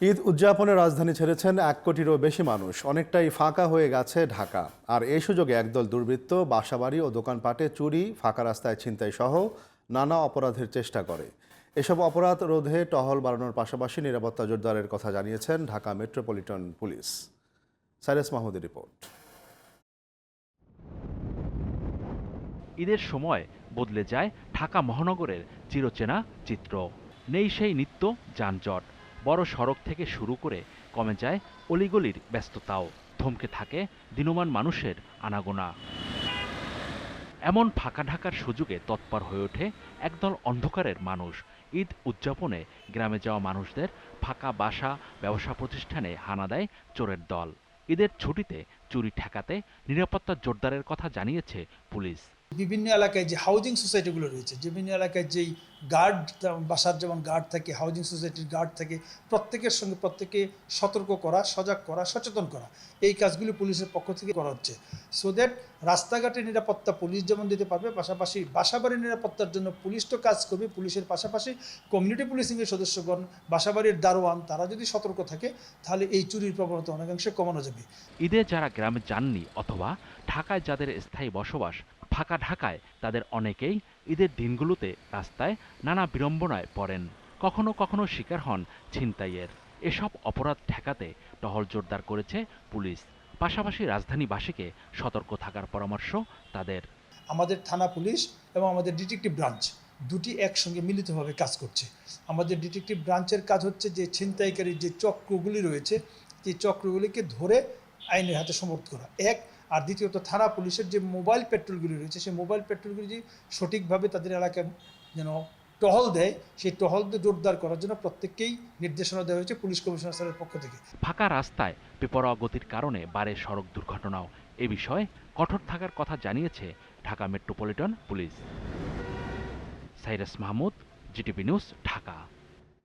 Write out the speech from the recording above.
ঈদ উদযাপনে রাজধানী ছেড়েছেন এক কোটিরও বেশি মানুষ। অনেকটাই ফাঁকা হয়ে গেছে ঢাকা। আর এই সুযোগে একদল দুর্বৃত্ত বাসাবাড়ি ও দোকানপাটে চুরি, ফাঁকা রাস্তায় ছিনতাই সহ নানা অপরাধের চেষ্টা করে। এসব অপরাধ রোধে টহল বাড়ানোর পাশাপাশি নিরাপত্তা জোরদারের কথা জানিয়েছেন ঢাকা মেট্রোপলিটন পুলিশ। সাইরাস মাহমুদের রিপোর্ট। ঈদের সময় বদলে যায় ঢাকা মহানগরের চিরচেনা চিত্র। নেই সেই নিত্য যানজট। বড় সড়ক থেকে শুরু করে কমে যায় অলিগলির ব্যস্ততাও। থমকে থাকে দিনমান মানুষের আনাগোনা। এমন ফাঁকা ঢাকার সুযোগে তৎপর হয়ে ওঠে একদল অন্ধকারের মানুষ। ঈদ উদযাপনে গ্রামে যাওয়া মানুষদের ফাঁকা বাসা, ব্যবসা প্রতিষ্ঠানে হানা দেয় চোরের দল। ঈদের ছুটিতে চুরি ঠেকাতে নিরাপত্তা জোরদারের কথা জানিয়েছে পুলিশ। বিভিন্ন এলাকায় যে হাউজিং সোসাইটিগুলো রয়েছে, বিভিন্ন এলাকায় যেই গার্ড বাসার যেমন গার্ড থাকে হাউজিং সোসাইটির গার্ড থাকে, প্রত্যেকের সঙ্গে প্রত্যেকে সতর্ক করা, সজাগ করা, সচেতন করা, এই কাজগুলি পুলিশের পক্ষ থেকে করা হচ্ছে। সো দ্যাট রাস্তাঘাটের নিরাপত্তা পুলিশ যেমন দিতে পারবে, পাশাপাশি বাসাবাড়ির নিরাপত্তার জন্য পুলিশ তো কাজ করবে, পুলিশের পাশাপাশি কমিউনিটি পুলিশিংয়ের সদস্যগণ, বাসাবাড়ির দারোয়ান, তারা যদি সতর্ক থাকে, তাহলে এই চুরির প্রবণতা অনেকাংশে কমানো যাবে। ঈদে যারা গ্রামে যাননি অথবা ঢাকায় যাদের স্থায়ী বসবাস ফাঁকা ঢাকায় তাদের অনেকেই ঈদের দিনগুলোতে রাস্তায় নানা বিড়ম্বনায় পড়েন, কখনো কখনো শিকার হন ছিনতাইয়ের। এসব অপরাধ ঠেকাতে টহল জোরদার করেছে পুলিশ। পাশাপাশি রাজধানীবাসীকে সতর্ক থাকার পরামর্শ তাদের। আমাদের থানা পুলিশ এবং আমাদের ডিটেকটিভ ব্রাঞ্চ দুটি একসঙ্গে মিলিতভাবে কাজ করছে। আমাদের ডিটেকটিভ ব্রাঞ্চের কাজ হচ্ছে যে ছিনতাইকারীর যে চক্রগুলি রয়েছে এই চক্রগুলিকে ধরে আইনের হাতে সমর্থ করা। এক আর দ্বিতীয়ত থানা পুলিশের যে মোবাইল পেট্রোলগুলি রয়েছে, সেই মোবাইল পেট্রোলগুলি যে সঠিকভাবে তাদের এলাকায় যেন টহল দেয়, সেই টহল জোরদার করার জন্য প্রত্যেককেই নির্দেশনা দেওয়া হয়েছে পুলিশ কমিশনার স্যারের পক্ষ থেকে। ফাঁকা রাস্তায় বেপরোয়া গতির কারণে বারে সড়ক দুর্ঘটনাও। এ বিষয়ে কঠোর থাকার কথা জানিয়েছে Dhaka metropolitan police. Cyrus Mahmud, GTV news, Dhaka.